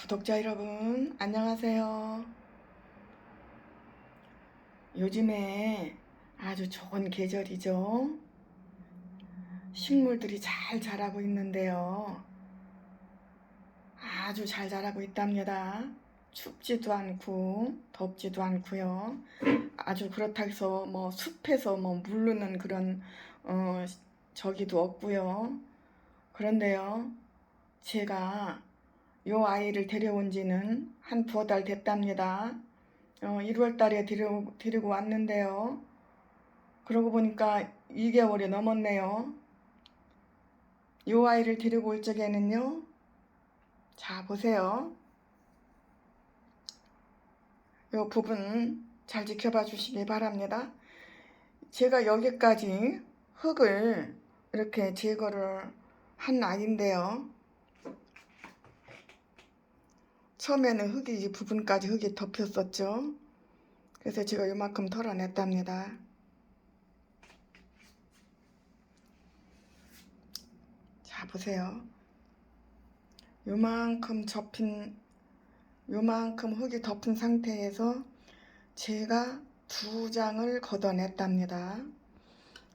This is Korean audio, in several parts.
구독자 여러분, 안녕하세요. 요즘에 아주 좋은 계절이죠. 식물들이 잘 자라고 있는데요. 아주 잘 자라고 있답니다. 춥지도 않고 덥지도 않고요. 아주 그렇다 해서 뭐 숲에서 뭐 물르는 그런 어 저기도 없고요. 그런데요. 제가 요 아이를 데려온 지는 한 두어 달 됐답니다. 어, 1월 달에 데리고, 데리고 왔는데요. 그러고 보니까 2개월이 넘었네요. 요 아이를 데리고 올 적에는요. 자, 보세요. 요 부분 잘 지켜봐 주시기 바랍니다. 제가 여기까지 흙을 이렇게 제거를 한 아이인데요. 처음에는 흙이 이 부분까지 흙이 덮였었죠. 그래서 제가 이만큼 털어냈답니다. 자, 보세요. 요만큼 접힌, 요만큼 흙이 덮은 상태에서 제가 두 장을 걷어냈답니다.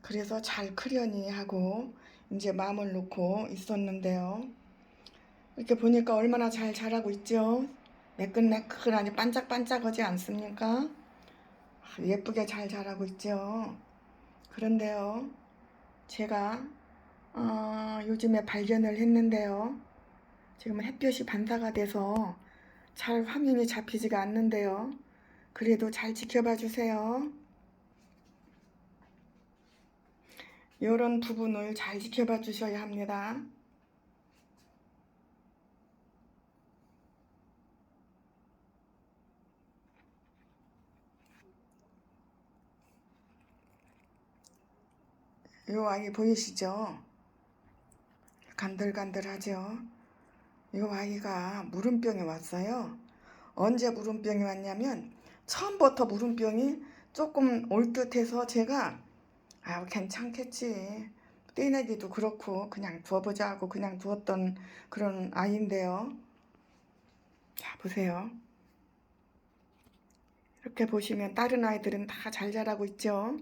그래서 잘 크려니 하고 이제 마음을 놓고 있었는데요. 이렇게 보니까 얼마나 잘 자라고 있죠? 매끈매끈하니 반짝반짝하지 않습니까? 아, 예쁘게 잘 자라고 있죠? 그런데요, 제가 어, 요즘에 발견을 했는데요. 지금 햇볕이 반사가 돼서 잘 화면이 잡히지가 않는데요. 그래도 잘 지켜봐 주세요. 이런 부분을 잘 지켜봐 주셔야 합니다. 요 아이 보이시죠? 간들간들하죠? 요 아이가 물음병이 왔어요. 언제 물음병이 왔냐면 처음부터 물음병이 조금 올 듯해서 제가 아 괜찮겠지 떼내기도 그렇고 그냥 두어보자 하고 그냥 두었던 그런 아이인데요. 자 보세요. 이렇게 보시면 다른 아이들은 다 잘 자라고 있죠.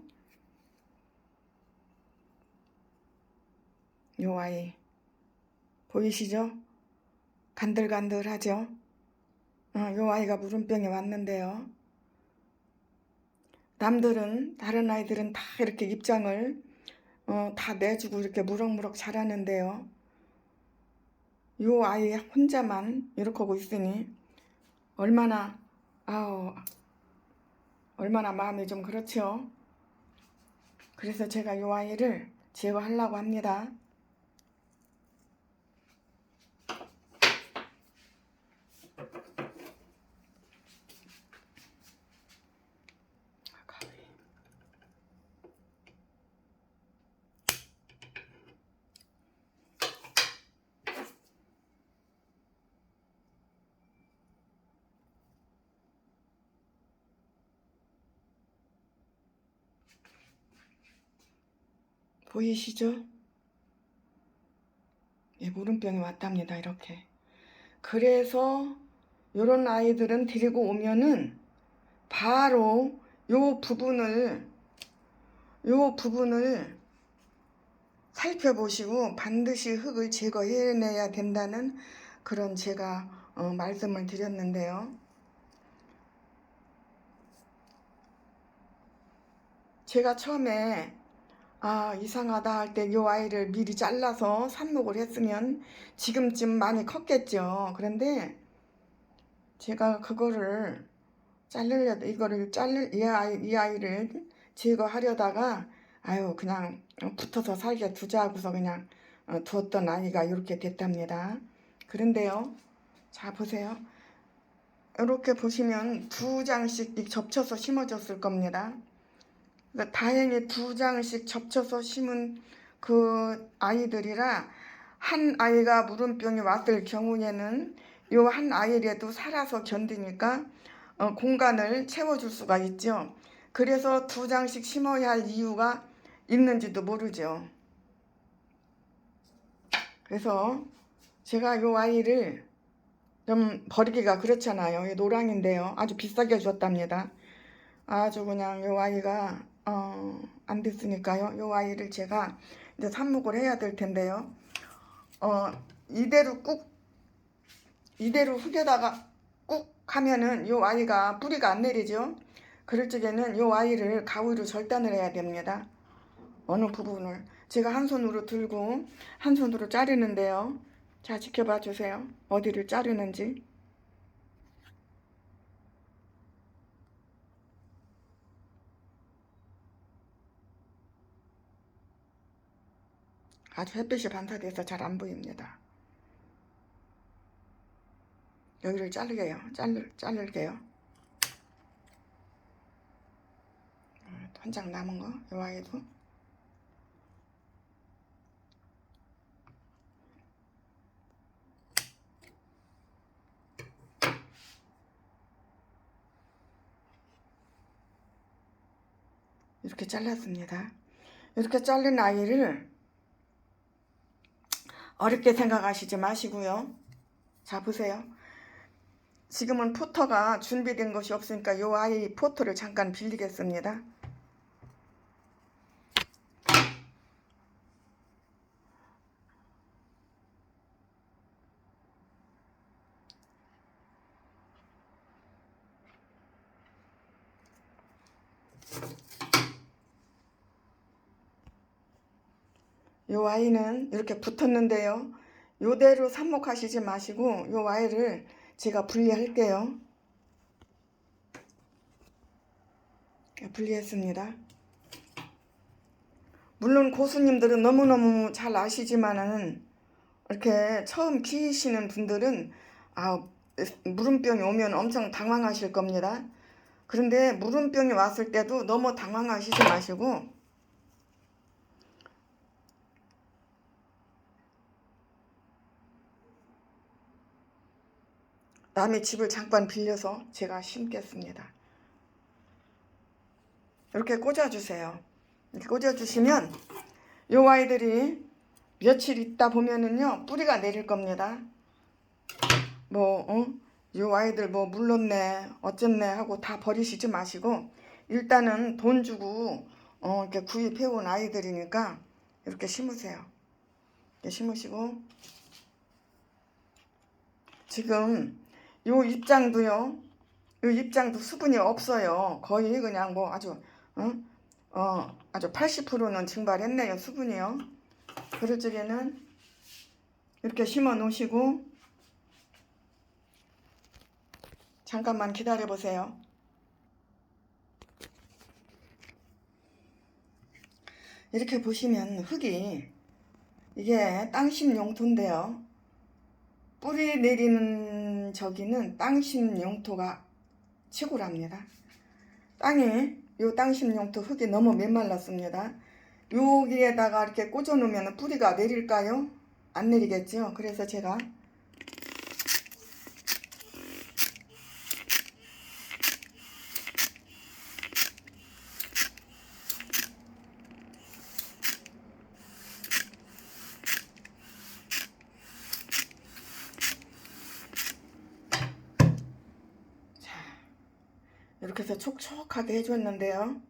요 아이 보이시죠? 간들간들하죠? 어, 요 아이가 물음병에 왔는데요. 남들은 다른 아이들은 다 이렇게 입장을 어, 다 내주고 이렇게 무럭무럭 자라는데요. 요 아이 혼자만 이렇게 하고 있으니 얼마나 아우 얼마나 마음이 좀 그렇죠. 그래서 제가 요 아이를 제거하려고 합니다. 보이시죠? 예, 물음병이 왔답니다. 이렇게. 그래서 요런 아이들은 데리고 오면은 바로 요 부분을 요 부분을 살펴보시고 반드시 흙을 제거해내야 된다는 그런 제가 어, 말씀을 드렸는데요. 제가 처음에 아 이상하다 할 때 요 아이를 미리 잘라서 삽목을 했으면 지금쯤 많이 컸겠죠. 그런데 제가 그거를 자르려 이거를 자를 이 아이 이 아이를 제거하려다가 아유 그냥 붙어서 살게 두자 하고서 그냥 어, 두었던 아이가 이렇게 됐답니다. 그런데요, 자 보세요. 이렇게 보시면 두 장씩 접쳐서 심어졌을 겁니다. 그러니까 다행히 두 장씩 접쳐서 심은 그 아이들이라 한 아이가 물음병이 왔을 경우에는 요 한 아이라도 살아서 견디니까 어, 공간을 채워줄 수가 있죠. 그래서 두 장씩 심어야 할 이유가 있는지도 모르죠. 그래서 제가 요 아이를 좀 버리기가 그렇잖아요. 이 노랑인데요. 아주 비싸게 줬답니다. 아주 그냥 요 아이가 어, 안 됐으니까요. 요 아이를 제가 이제 삽목을 해야 될 텐데요. 어, 이대로 꾹 이대로 흙에다가 꾹 하면은 요 아이가 뿌리가 안 내리죠. 그럴 적에는 요 아이를 가위로 절단을 해야 됩니다. 어느 부분을 제가 한 손으로 들고 한 손으로 자르는데요. 자 지켜봐 주세요. 어디를 자르는지. 아주 햇빛이 반사돼서 잘 안 보입니다. 여기를 자르게요. 자를, 자를게요. 한 장 남은 거, 요 아이도. 이렇게 잘랐습니다. 이렇게 자른 아이를 어렵게 생각하시지 마시고요. 자, 보세요. 지금은 포터가 준비된 것이 없으니까 요 아이 포터를 잠깐 빌리겠습니다. 요 아이는 이렇게 붙었는데요. 요대로 삽목하시지 마시고 요 아이를 제가 분리할게요. 분리했습니다. 물론 고수님들은 너무너무 잘 아시지만은 이렇게 처음 키우시는 분들은 아 물음병이 오면 엄청 당황하실 겁니다. 그런데 물음병이 왔을 때도 너무 당황하시지 마시고 남의 집을 잠깐 빌려서 제가 심겠습니다. 이렇게 꽂아주세요. 이렇게 꽂아주시면 요 아이들이 며칠 있다 보면은요 뿌리가 내릴 겁니다. 뭐, 어? 요 아이들 뭐 물렀네, 어쨌네 하고 다 버리시지 마시고 일단은 돈 주고 어, 이렇게 구입해온 아이들이니까 이렇게 심으세요. 이렇게 심으시고 지금 요 입장도요. 요 입장도 수분이 없어요. 거의 그냥 뭐 아주 어, 어 아주 80%는 증발했네요. 수분이요. 그럴 적에는 이렇게 심어 놓으시고 잠깐만 기다려 보세요. 이렇게 보시면 흙이 이게 땅심 용토인데요. 뿌리 내리는 저기는 땅심 용토가 최고랍니다. 땅에 요 땅심 용토 흙이 너무 메말랐습니다. 여기에다가 이렇게 꽂아 놓으면 뿌리가 내릴까요? 안 내리겠죠. 그래서 제가 이렇게 해서 촉촉하게 해줬는데요.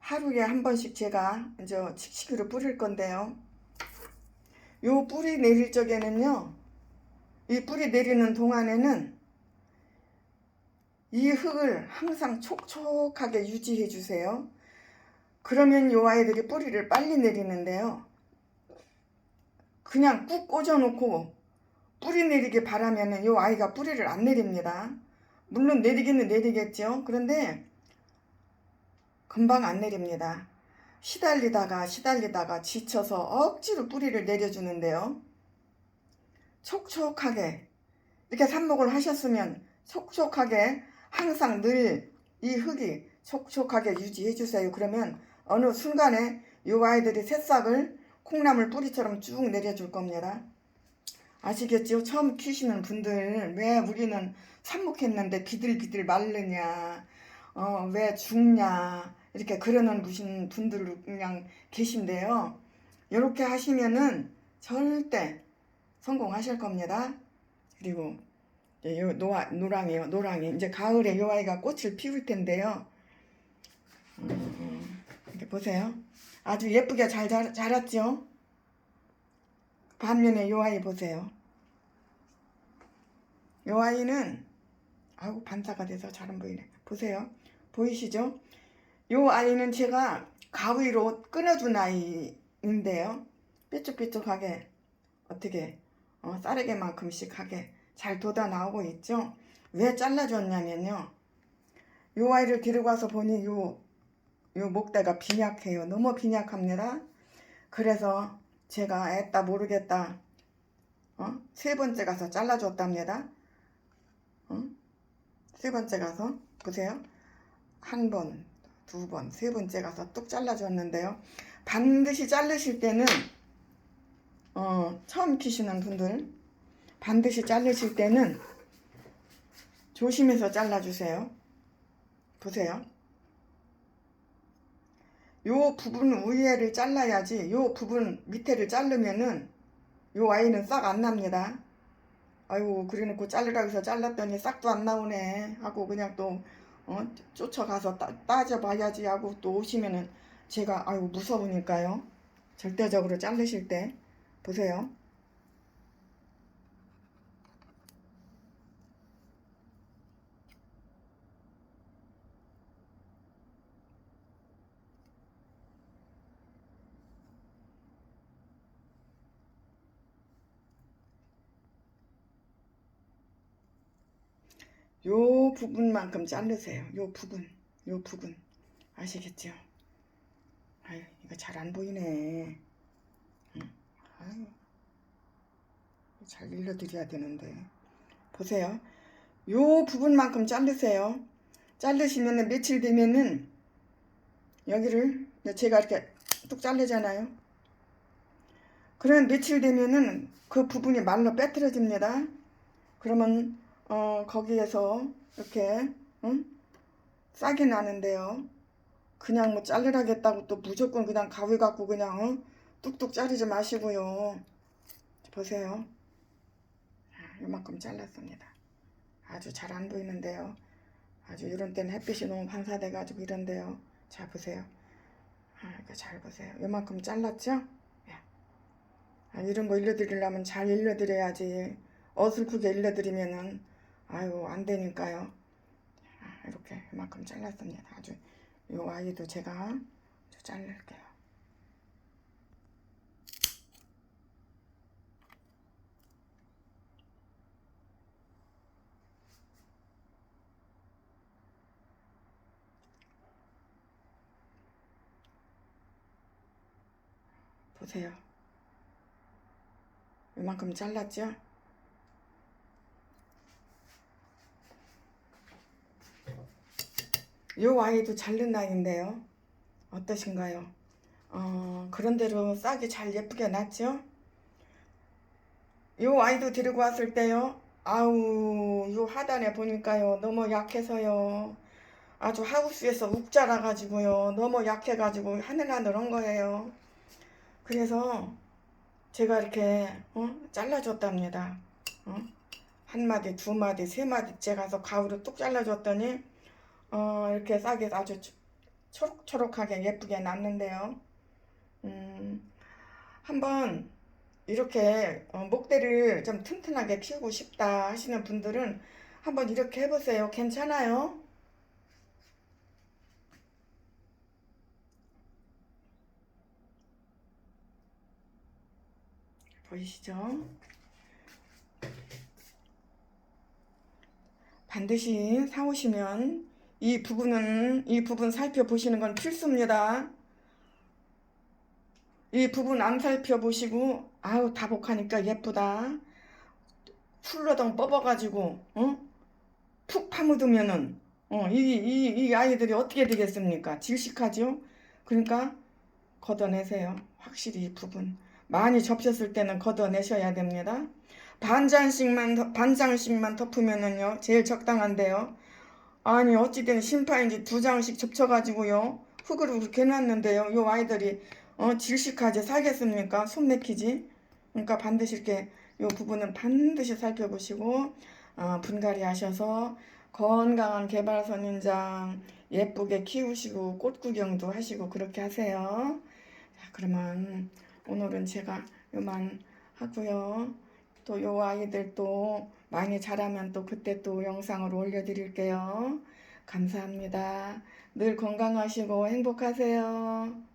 하루에 한 번씩 제가 이제 칙칙이로 뿌릴 건데요. 요 뿌리 내릴 적에는요. 이 뿌리 내리는 동안에는 이 흙을 항상 촉촉하게 유지해 주세요. 그러면 요 아이들이 뿌리를 빨리 내리는데요. 그냥 꾹 꽂아 놓고 뿌리 내리기 바라면 은 요 아이가 뿌리를 안 내립니다. 물론 내리기는 내리겠죠. 그런데 금방 안 내립니다. 시달리다가 시달리다가 지쳐서 억지로 뿌리를 내려주는데요. 촉촉하게 이렇게 삽목을 하셨으면 촉촉하게 항상 늘 이 흙이 촉촉하게 유지해 주세요. 그러면 어느 순간에 이 아이들이 새싹을 콩나물 뿌리처럼 쭉 내려줄 겁니다. 아시겠죠? 처음 키우시는 분들 왜 우리는 삽목했는데 비들비들 마르냐 어, 왜 죽냐 이렇게 그러는 무신 분들 그냥 계신데요. 이렇게 하시면은 절대 성공하실 겁니다. 그리고 요 노아, 노랑이요, 노랑이. 이제 가을에 요 아이가 꽃을 피울 텐데요. 음, 이렇게 보세요. 아주 예쁘게 잘 자, 자랐죠? 반면에 요 아이 보세요. 요 아이는 아이고 반사가 돼서 잘 안 보이네. 보세요. 보이시죠? 요 아이는 제가 가위로 끊어준 아이인데요. 삐쭉삐쭉하게 어떻게 어, 쌀에게만큼씩 하게 잘 돋아 나오고 있죠. 왜 잘라줬냐면요. 요 아이를 데리고 와서 보니 요, 요 목대가 빈약해요. 너무 빈약합니다. 그래서 제가 애따 모르겠다. 어? 세 번째 가서 잘라줬답니다. 어? 세 번째 가서 보세요. 한 번, 두 번, 세 번째 가서 뚝 잘라줬는데요. 반드시 자르실 때는 어, 처음 키시는 분들 반드시 자르실 때는 조심해서 잘라주세요. 보세요. 요 부분 위에를 잘라야지 요 부분 밑에를 자르면은 요 아이는 싹 안 납니다. 아이고 그래놓고 자르라고 해서 잘랐더니 싹도 안 나오네 하고 그냥 또 어, 쫓아가서 따, 따져봐야지 하고 또 오시면은 제가 아이고 무서우니까요. 절대적으로 자르실 때 보세요. 요 부분만큼 자르세요. 요 부분, 요 부분 아시겠죠? 아유 이거 잘 안 보이네. 응. 아유 잘 일러드려야 되는데 보세요. 요 부분만큼 자르세요. 자르시면은 며칠 되면은 여기를 제가 이렇게 뚝 자르잖아요. 그러면 며칠 되면은 그 부분이 말로 빼뜨려집니다. 그러면 어, 거기에서 이렇게 응? 싹이 나는데요. 그냥 뭐 자르라겠다고 또 무조건 그냥 가위 갖고 그냥 응? 뚝뚝 자르지 마시고요. 보세요. 아, 요만큼 잘랐습니다. 아주 잘 안 보이는데요. 아주 이런 때는 햇빛이 너무 반사돼 가지고 이런데요. 자 보세요. 아, 잘 보세요. 요만큼 잘랐죠? 예. 아, 이런 거 일러드리려면 잘 일러드려야지. 어슬프게 일러드리면은 아유 안 되니까요. 아, 이렇게 이만큼 잘랐습니다. 아주 요 아이도 제가 자를게요. 보세요. 이만큼 잘랐죠? 요 아이도 자른 아이인데요. 어떠신가요? 어, 그런대로 싹이 잘 예쁘게 났죠? 요 아이도 데리고 왔을 때요. 아우, 요 하단에 보니까요. 너무 약해서요. 아주 하우스에서 욱 자라가지고요. 너무 약해가지고 하늘하늘한 거예요. 그래서 제가 이렇게 어? 잘라줬답니다. 어? 한 마디, 두 마디, 세 마디째 가서 가위로 뚝 잘라줬더니 어, 이렇게 싹이 아주 초- 초록초록하게 예쁘게 났는데요. 음, 한번 이렇게 어, 목대를 좀 튼튼하게 키우고 싶다 하시는 분들은 한번 이렇게 해보세요. 괜찮아요? 보이시죠? 반드시 사오시면 이 부분은 이 부분 살펴보시는 건 필수입니다. 이 부분 안 살펴보시고 아우 다복하니까 예쁘다. 풀러덩 뽑아가지고 어? 푹 파묻으면은 어, 이, 이, 이 아이들이 어떻게 되겠습니까? 질식하죠? 그러니까 걷어내세요. 확실히 이 부분. 많이 접셨을 때는 걷어내셔야 됩니다. 반장씩만, 더- 반장씩만 덮으면은요, 제일 적당한데요. 아니, 어찌된 심파인지 두 장씩 접쳐가지고요, 흙으로 그렇게 해놨는데요. 요 아이들이, 어, 질식하지 살겠습니까? 손 내키지? 그러니까 반드시 이렇게 요 부분은 반드시 살펴보시고 어, 분갈이 하셔서 건강한 개발 선인장 예쁘게 키우시고 꽃 구경도 하시고 그렇게 하세요. 자, 그러면 오늘은 제가 요만 하고요. 또 요 아이들 또 많이 자라면 또 그때 또 영상을 올려드릴게요. 감사합니다. 늘 건강하시고 행복하세요.